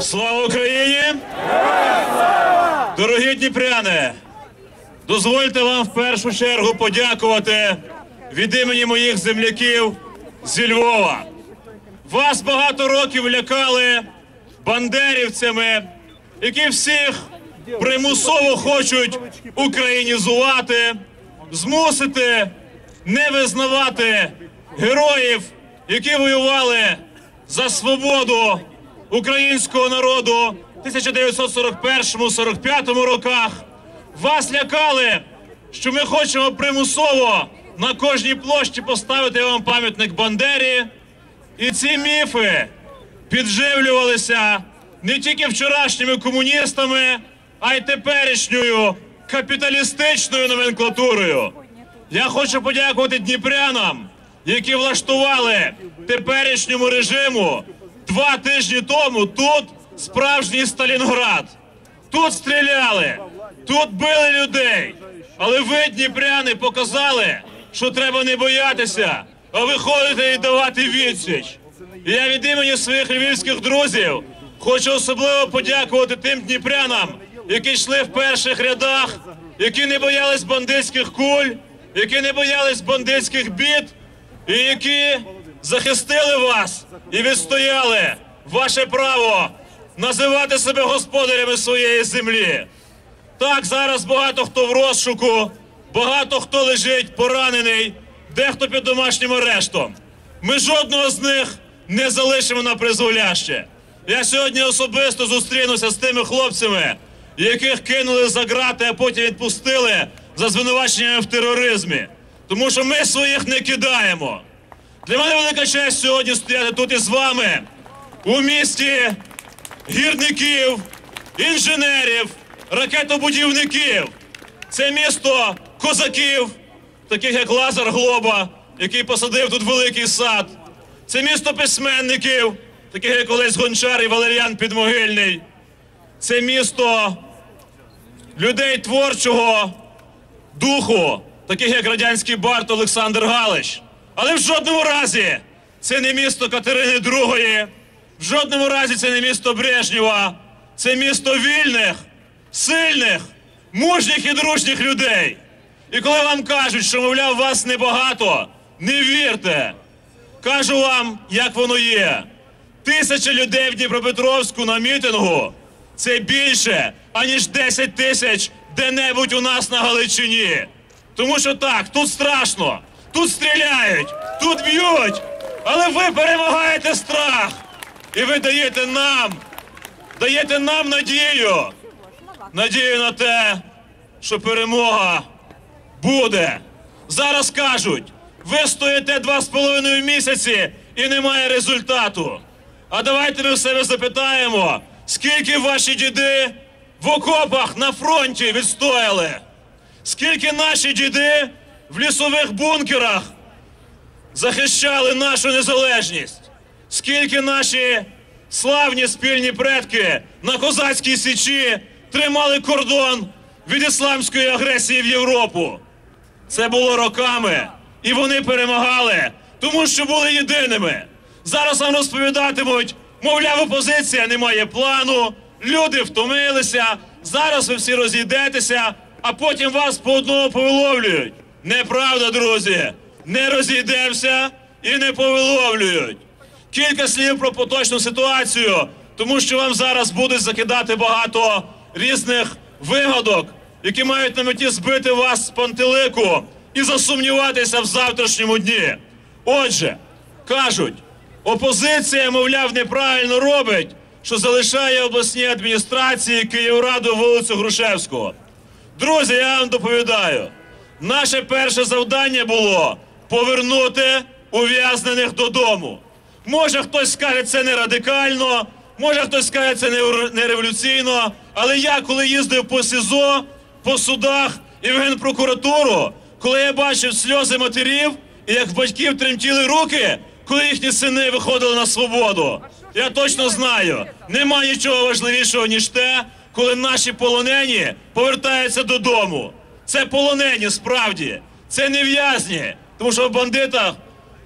Слава Україні! Дорогі дніпряни! Дозвольте вам в першу чергу подякувати від імені моїх земляків зі Львова. Вас багато років лякали бандерівцями, які всіх примусово хочуть українізувати, змусити не визнавати героїв, які воювали за свободу українського народу в 1941-45 роках. Вас лякали, що ми хочемо примусово на кожній площі поставити вам пам'ятник Бандері. І ці міфи підживлювалися не тільки вчорашніми комуністами, а й теперішньою капіталістичною номенклатурою. Я хочу подякувати дніпрянам, які влаштували теперішньому режиму два тижні тому тут справжній Сталінград. Тут стріляли, тут били людей. Але ви, дніпряни, показали, що треба не боятися, а виходити і давати відсіч. Я від імені своїх львівських друзів хочу особливо подякувати тим дніпрянам, які йшли в перших рядах, які не боялись бандитських куль, які не боялись бандитських бід, і які захистили вас і відстояли ваше право називати себе господарями своєї землі. Так, зараз багато хто в розшуку, багато хто лежить поранений, дехто під домашнім арештом. Ми жодного з них не залишимо на призволяще. Я сьогодні особисто зустрінуся з тими хлопцями, яких кинули за грати, а потім відпустили за звинуваченнями в тероризмі. Тому що ми своїх не кидаємо. Для мене велика честь сьогодні стояти тут із вами у місті гірників, інженерів, ракетобудівників. Це місто козаків, таких як Лазар Глоба, який посадив тут великий сад. Це місто письменників, таких як Олесь Гончар і Валеріан Підмогильний. Це місто людей творчого духу, таких як радянський бард Олександр Галич. Але в жодному разі це не місто Катерини II, в жодному разі це не місто Брежнєва, це місто вільних, сильних, мужніх і дружніх людей. І коли вам кажуть, що, мовляв, вас небагато, не вірте. Кажу вам, як воно є. Тисяча людей в Дніпропетровську на мітингу це більше, аніж 10 тисяч де-небудь у нас на Галичині. Тому що так, тут страшно, тут стріляють, тут б'ють, але ви перемагаєте страх. І ви даєте нам, даєте нам надію, надію на те, що перемога буде. Зараз кажуть, ви стоїте два з половиною місяці і немає результату. А давайте ми в себе запитаємо, скільки ваші діди в окопах на фронті відстояли, скільки наші діди в лісових бункерах захищали нашу незалежність, скільки наші славні спільні предки на козацькій січі тримали кордон від ісламської агресії в Європу. Це було роками, і вони перемагали, тому що були єдиними. Зараз вам розповідатимуть, мовляв, опозиція не має плану, люди втомилися. Зараз ви всі розійдетеся, а потім вас по одному повиловлюють. Неправда, друзі, не розійдемося і не повиловлюють. Кілька слів про поточну ситуацію, тому що вам зараз будуть закидати багато різних вигадок, які мають на меті збити вас з пантелику і засумніватися в завтрашньому дні. Отже, кажуть, опозиція, мовляв, неправильно робить, що залишає обласні адміністрації Київраду вулицю Грушевського. Друзі, я вам доповідаю, наше перше завдання було повернути ув'язнених додому. Може, хтось скаже, це не радикально, може хтось скаже, це не революційно. Але я, коли їздив по СІЗО, по судах і в генпрокуратуру, коли я бачив сльози матерів і як батьків тремтіли руки, коли їхні сини виходили на свободу, я точно знаю, нема нічого важливішого, ніж те, коли наші полонені повертаються додому. Це полонені справді, це не в'язні, тому що в бандитах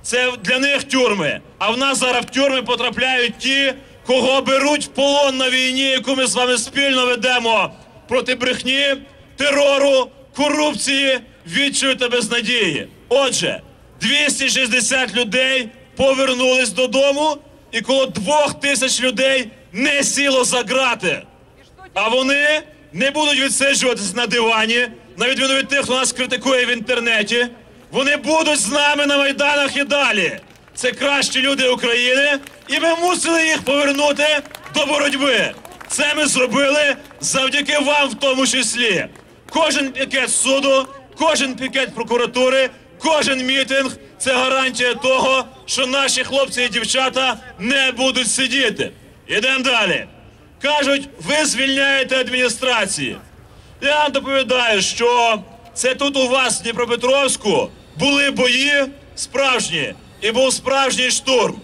це для них тюрми. А в нас зараз в тюрми потрапляють ті, кого беруть в полон на війні, яку ми з вами спільно ведемо проти брехні, терору, корупції, відчаю та безнадії. Отже, 260 людей повернулись додому, і коло двох тисяч людей не сіло за грати. А вони не будуть відсиджуватись на дивані, на відміну від тих, хто нас критикує в інтернеті. Вони будуть з нами на майданах і далі. Це кращі люди України, і ми мусили їх повернути до боротьби. Це ми зробили завдяки вам, в тому числі. Кожен пікет суду, кожен пікет прокуратури, кожен мітинг це гарантія того, що наші хлопці і дівчата не будуть сидіти. Ідемо далі. Кажуть, ви звільняєте адміністрації. Я вам доповідаю, що це тут у вас, в Дніпропетровську, були бої справжні, і був справжній штурм.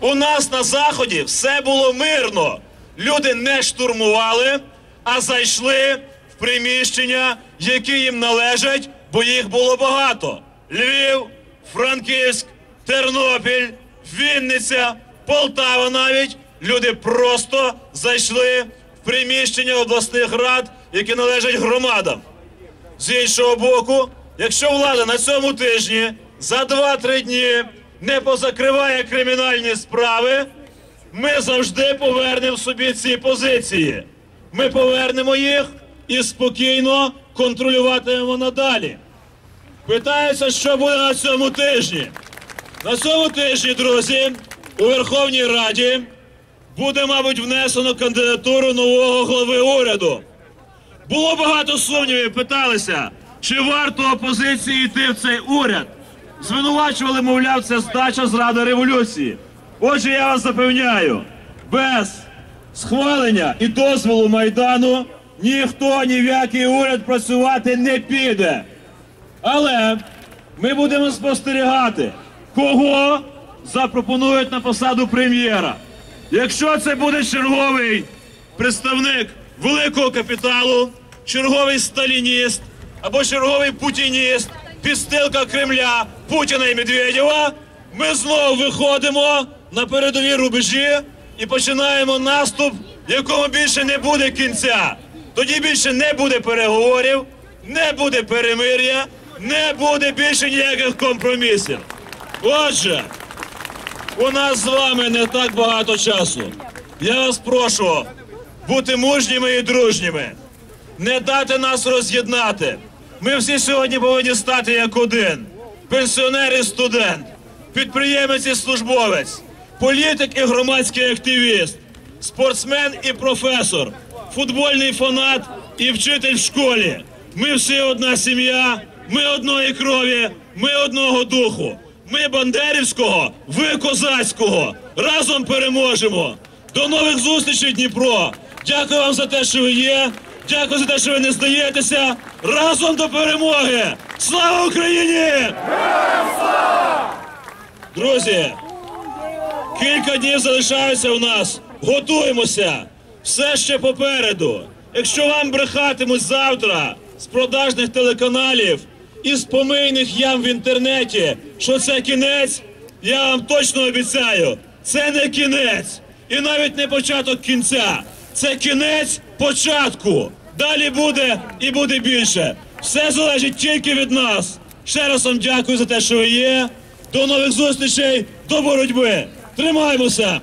У нас на заході все було мирно. Люди не штурмували, а зайшли в приміщення, які їм належать, бо їх було багато: Львів, Франківськ, Тернопіль, Вінниця, Полтава навіть. Люди просто зайшли приміщення обласних рад, які належать громадам. З іншого боку, якщо влада на цьому тижні за 2-3 дні не позакриває кримінальні справи, ми завжди повернемо собі ці позиції. Ми повернемо їх і спокійно контролюватимемо надалі. Питаються, що буде на цьому тижні. На цьому тижні, друзі, у Верховній Раді буде, мабуть, внесено кандидатуру нового глави уряду. Було багато сумнівів, питалися, чи варто опозиції йти в цей уряд. Звинувачували, мовляв, це здача зрада революції. Отже, я вас запевняю, без схвалення і дозволу Майдану ніхто ні в який уряд працювати не піде. Але ми будемо спостерігати, кого запропонують на посаду прем'єра. Якщо це буде черговий представник великого капіталу, черговий сталініст або черговий путініст, підстилка Кремля Путіна і Медведєва, ми знову виходимо на передові рубежі і починаємо наступ, якому більше не буде кінця. Тоді більше не буде переговорів, не буде перемир'я, не буде більше ніяких компромісів. Отже, у нас з вами не так багато часу. Я вас прошу бути мужніми і дружніми, не дати нас роз'єднати. Ми всі сьогодні повинні стати як один: пенсіонер і студент, підприємець і службовець, політик і громадський активіст, спортсмен і професор, футбольний фанат і вчитель в школі. Ми всі одна сім'я, ми одної крові, ми одного духу. Ми Бандерівського, ви козацького. Разом переможемо. До нових зустрічей, Дніпро. Дякую вам за те, що ви є. Дякую за те, що ви не здаєтеся. Разом до перемоги! Слава Україні! Друзі, кілька днів залишаються у нас. Готуємося. Все ще попереду. Якщо вам брехатимуть завтра з продажних телеканалів і з помийних ям в інтернеті, що це кінець, я вам точно обіцяю, це не кінець і навіть не початок кінця. Це кінець початку. Далі буде і буде більше. Все залежить тільки від нас. Ще раз вам дякую за те, що ви є. До нових зустрічей, до боротьби. Тримаємося!